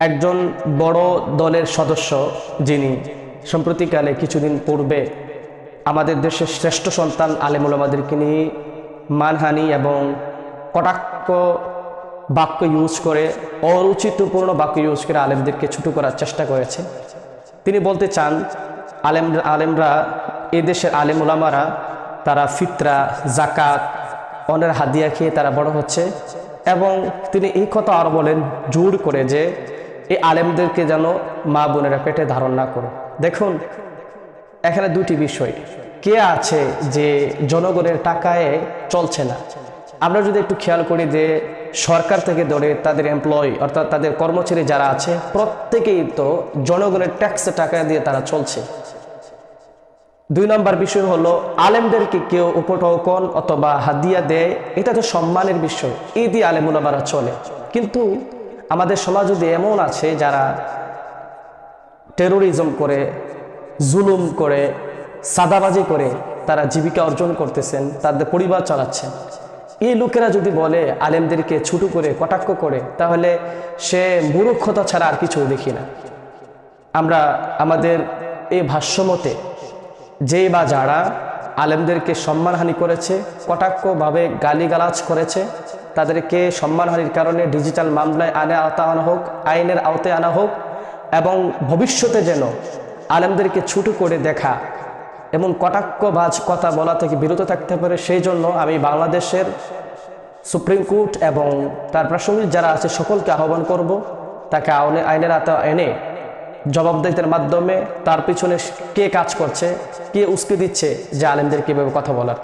একজন বড় দলের সদস্য যিনি সম্প্রতিকালে কিছুদিন পূর্বে আমাদের দেশের শ্রেষ্ঠ সন্তান আলেমুলামাদেরকে নিয়ে মানহানি এবং কটাক্ষ বাক্য ইউজ করে, অরুচিতপূর্ণ বাক্য ইউজ করে আলেমদেরকে ছুটো করার চেষ্টা করেছে। তিনি বলতে চান, আলেম, আলেমরা এদেশের আলেম ওলামারা তারা ফিতরা জাকাত অনের হাদিয়া খেয়ে তারা বড় হচ্ছে। এবং তিনি এই কথা আরও বলেন, জোর করে যে এই আলেমদেরকে যেন মা বোনেরা পেটে ধারণ না করে। দেখুন, এখানে দুটি বিষয়। কে আছে যে জনগণের টাকায় চলছে না? আমরা যদি একটু খেয়াল করি যে সরকার থেকে ধরে তাদের এমপ্লয়ি অর্থাৎ তাদের কর্মচারী যারা আছে, প্রত্যেকেই তো জনগণের ট্যাক্সের টাকা দিয়ে তারা চলছে। দুই নম্বর বিষয় হলো, আলেমদেরকে কেউ উপটোকন অথবা হাদিয়া দেয়, এটা তো সম্মানের বিষয়। এই দিয়ে আলেমুলামারা চলে। কিন্তু আমাদের সমাজ যদি এমন আছে যারা টেরোরিজম করে, জুলুম করে, সাদাবাজি করে, তারা জীবিকা অর্জন করতেছেন, তাদের পরিবার চালাচ্ছেন। এই লোকেরা যদি বলে, আলেমদেরকে ছুটু করে, কটাক্ষ করে, তাহলে সে মূর্খতা ছাড়া আর কিছু দেখি না। আমরা, আমাদের এই ভাষ্যমতে, যে বা যারা আলেমদেরকে সম্মানহানি করেছে, কটাক্ষভাবে গালিগালাজ করেছে। তাদেরকে সম্মানহানির কারণে ডিজিটাল মামলায় আনে আওতা আনা হোক, আইনের আওতায় আনা হোক, এবং ভবিষ্যতে যেন আলেমদেরকে ছুটু করে দেখা এবং কটাক্ষবাজ কথা বলা থেকে বিরত থাকতে পারে, সেই জন্য আমি বাংলাদেশের সুপ্রিম কোর্ট এবং তার প্রাসঙ্গিক যারা আছে, সকলকে আহ্বান করব, তাকে আইনে আইনের আওতা এনে জবাবদিহিতার মাধ্যমে তার পিছনে কে কাজ করছে, কে উস্কে দিচ্ছে, যে আলেমদের কীভাবে কথা বলার।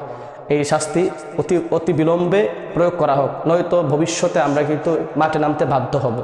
এই শাস্তি অতি অতি বিলম্বে প্রয়োগ করা হোক, নয়তো ভবিষ্যতে আমরা কিন্তু মাঠে নামতে বাধ্য হব।